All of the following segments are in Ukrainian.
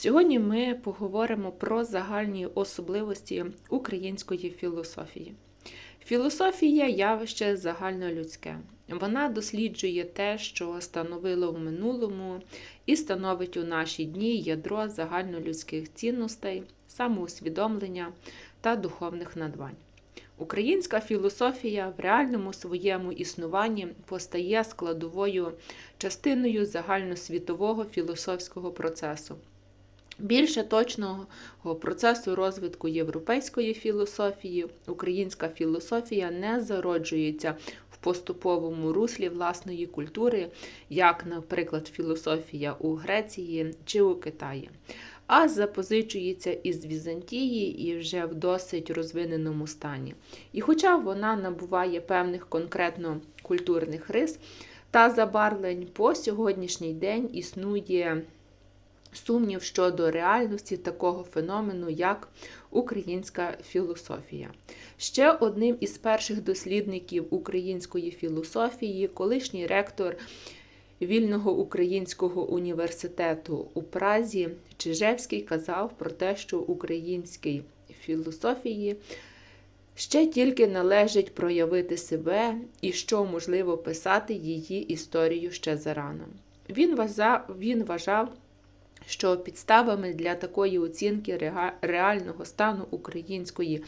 Сьогодні ми поговоримо про загальні особливості української філософії. Філософія явище загальнолюдське. Вона досліджує те, що становило в минулому і становить у наші дні ядро загальнолюдських цінностей, самоусвідомлення та духовних надбань. Українська філософія в реальному своєму існуванні постає складовою частиною загальносвітового філософського процесу. Більше точного процесу розвитку європейської філософії, українська філософія не зароджується в поступовому руслі власної культури, як, наприклад, філософія у Греції чи у Китаї, а запозичується із Візантії і вже в досить розвиненому стані. І хоча вона набуває певних конкретно культурних рис та забарвлень, по сьогоднішній день існує сумнів щодо реальності такого феномену, як українська філософія. Ще одним із перших дослідників української філософії, колишній ректор Вільного українського університету у Празі Чижевський казав про те, що українській філософії ще тільки належить проявити себе і що можливо писати її історію ще зарано. Він вважав, він вважав що підставами для такої оцінки реального стану української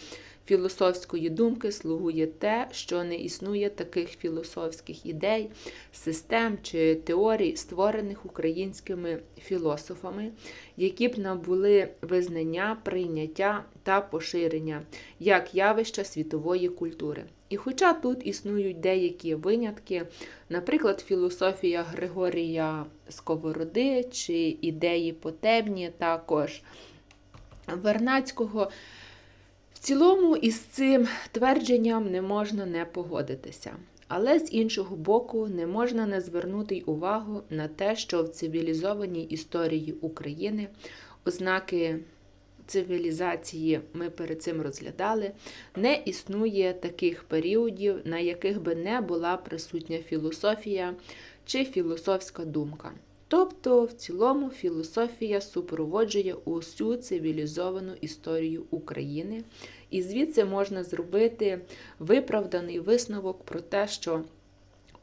філософської думки слугує те, що не існує таких філософських ідей, систем чи теорій, створених українськими філософами, які б набули визнання, прийняття та поширення як явища світової культури. І хоча тут існують деякі винятки, наприклад, філософія Григорія Сковороди чи ідеї потебні, також Вернацького, в цілому із цим твердженням не можна не погодитися. Але з іншого боку, не можна не звернути й увагу на те, що в цивілізованій історії України ознаки цивілізації ми перед цим розглядали, не існує таких періодів, на яких би не була присутня філософія чи філософська думка. Тобто, в цілому, філософія супроводжує усю цивілізовану історію України, і звідси можна зробити виправданий висновок про те, що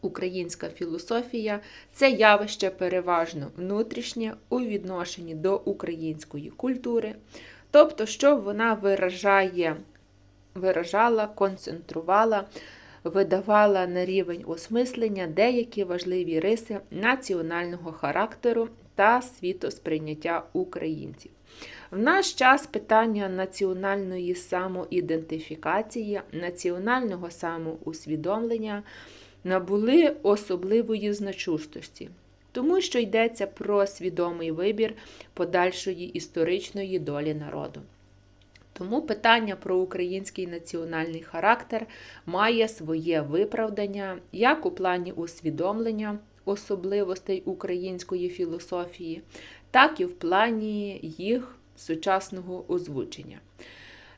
Українська філософія це явище переважно внутрішнє у відношенні до української культури, тобто, що вона виражає, виражала, концентрувала, видавала на рівень осмислення деякі важливі риси національного характеру та світосприйняття українців. В наш час питання національної самоідентифікації, національного самоусвідомлення набули особливої значущості, тому що йдеться про свідомий вибір подальшої історичної долі народу. Тому питання про український національний характер має своє виправдання як у плані усвідомлення особливостей української філософії, так і в плані їх сучасного озвучення.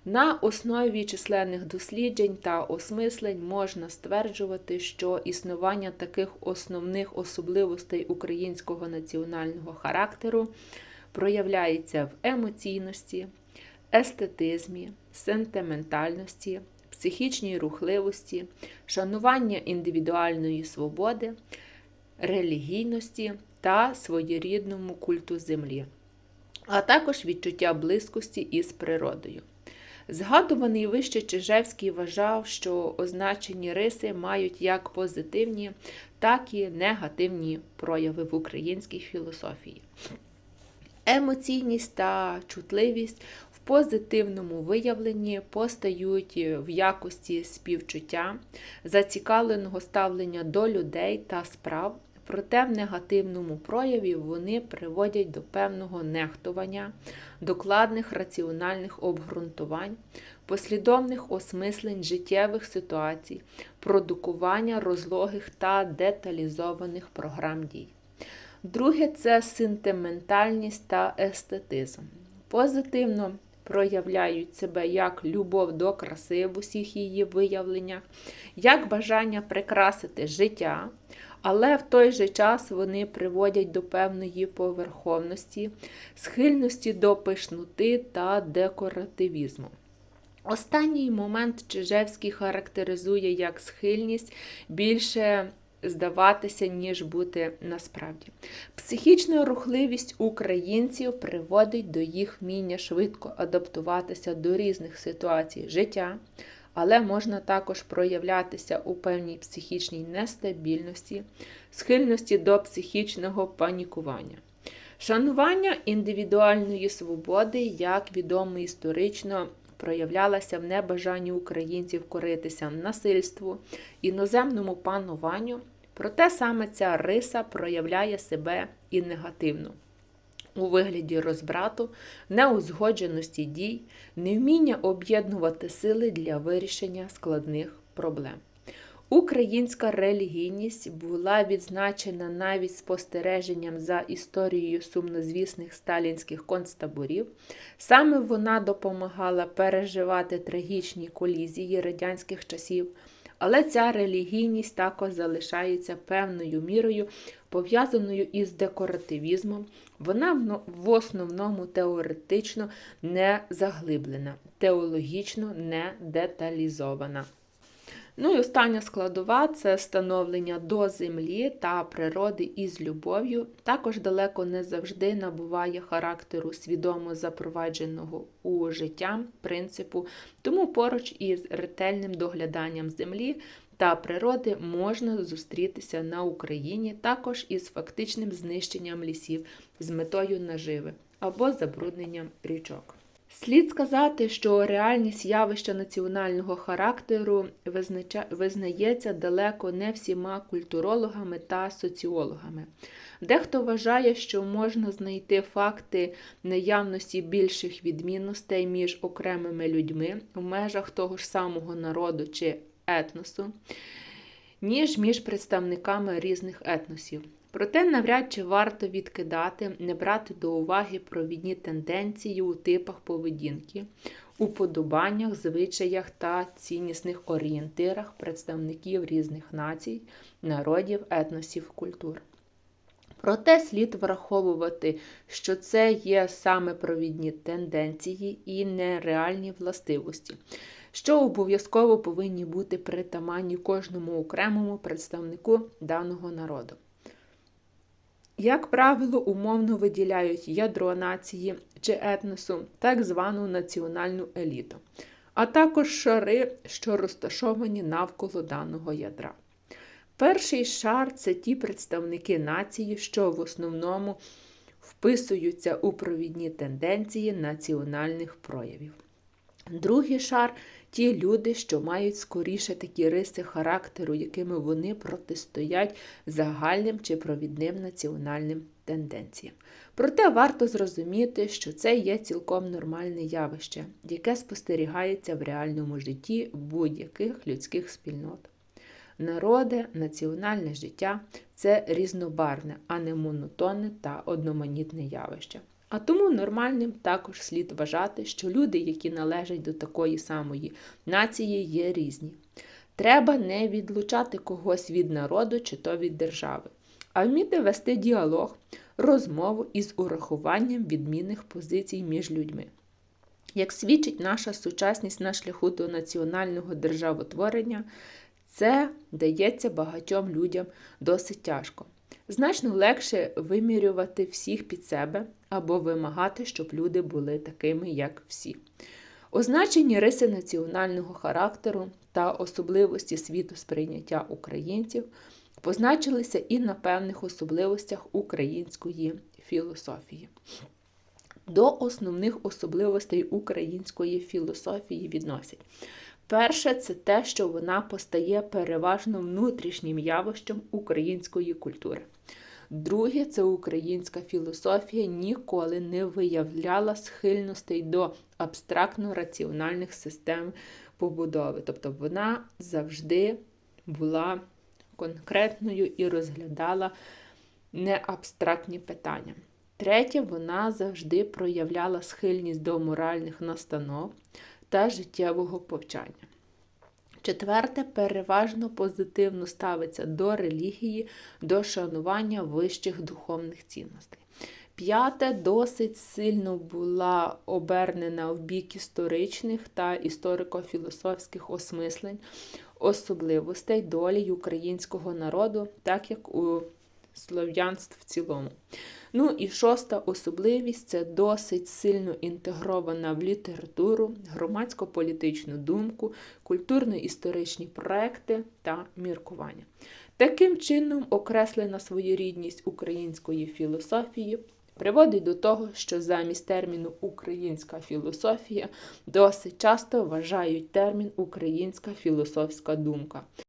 На основі численних досліджень та осмислень можна стверджувати, що існування таких основних особливостей українського національного характеру проявляється в емоційності, естетизмі, сентиментальності, психічній рухливості, шанування індивідуальної свободи, релігійності та своєрідному культу землі, а також відчуття близькості із природою. Згадуваний вище Чижевський вважав, що означені риси мають як позитивні, так і негативні прояви в українській філософії. Емоційність та чутливість позитивному виявленні постають в якості співчуття, зацікавленого ставлення до людей та справ, проте в негативному прояві вони приводять до певного нехтування, докладних раціональних обґрунтувань, послідовних осмислень життєвих ситуацій, продукування розлогих та деталізованих програм дій. Друге це сентиментальність та естетизм. Позитивно проявляють себе як любов до краси в усіх її виявленнях, як бажання прикрасити життя, але в той же час вони приводять до певної поверховності, схильності до пишноти та декоративізму. Останній момент Чижевський характеризує як схильність більше здаватися, ніж бути насправді. Психічна рухливість українців приводить до їх вміння швидко адаптуватися до різних ситуацій життя, але можна також проявлятися у певній психічній нестабільності, схильності до психічного панікування. Шанування індивідуальної свободи, як відомо історично, проявлялася в небажанні українців коритися насильству, іноземному пануванню, проте саме ця риса проявляє себе і негативно. У вигляді розбрату, неузгодженості дій, невміння об'єднувати сили для вирішення складних проблем. Українська релігійність була відзначена навіть спостереженням за історією сумнозвісних сталінських концтаборів. Саме вона допомагала переживати трагічні колізії радянських часів, але ця релігійність також залишається певною мірою пов'язаною із декоративізмом. Вона в основному теоретично не заглиблена, теологічно не деталізована. Ну і остання складова це становлення до землі та природи із любов'ю. Також далеко не завжди набуває характеру свідомо запровадженого у життя принципу, тому поруч із ретельним догляданням землі та природи можна зустрітися на Україні також із фактичним знищенням лісів з метою наживи або забрудненням річок. Слід сказати, що реальність явища національного характеру визнається далеко не всіма культурологами та соціологами. Дехто вважає, що можна знайти факти наявності більших відмінностей між окремими людьми в межах того ж самого народу чи етносу, ніж між представниками різних етносів. Проте навряд чи варто відкидати, не брати до уваги провідні тенденції у типах поведінки, уподобаннях, звичаях та ціннісних орієнтирах представників різних націй, народів, етносів, культур. Проте слід враховувати, що це є саме провідні тенденції і нереальні властивості, що обов'язково повинні бути притаманні кожному окремому представнику даного народу. Як правило, умовно виділяють ядро нації чи етносу, так звану національну еліту, а також шари, що розташовані навколо даного ядра. Перший шар це ті представники нації, що в основному вписуються у провідні тенденції національних проявів. Другий шар ті люди, що мають скоріше такі риси характеру, якими вони протистоять загальним чи провідним національним тенденціям. Проте варто зрозуміти, що це є цілком нормальне явище, яке спостерігається в реальному житті будь-яких людських спільнот. Народи, національне життя це різнобарне, а не монотонне та одноманітне явище. А тому нормальним також слід вважати, що люди, які належать до такої самої нації, є різні. Треба не відлучати когось від народу чи то від держави, а вміти вести діалог, розмову із урахуванням відмінних позицій між людьми. Як свідчить наша сучасність на шляху до національного державотворення, це дається багатьом людям досить тяжко. Значно легше вимірювати всіх під себе або вимагати, щоб люди були такими, як всі. Означені риси національного характеру та особливості світу сприйняття українців позначилися і на певних особливостях української філософії. До основних особливостей української філософії відносять Перше, це те, що вона постає переважно внутрішнім явищем української культури. Друге, це українська філософія ніколи не виявляла схильностей до абстрактно-раціональних систем побудови. Тобто вона завжди була конкретною і розглядала не абстрактні питання. Третє, вона завжди проявляла схильність до моральних настанов та життєвого повчання. Четверте, переважно позитивно ставиться до релігії, до шанування вищих духовних цінностей. П'яте, досить сильно була обернена в бік історичних та історико-філософських осмислень, особливостей долі українського народу, так як у слов'янств в цілому. Ну і шоста особливість це досить сильно інтегрована в літературу, громадсько-політичну думку, культурно-історичні проекти та міркування. Таким чином, окреслена своєрідність української філософії приводить до того, що замість терміну українська філософія досить часто вважають термін українська філософська думка.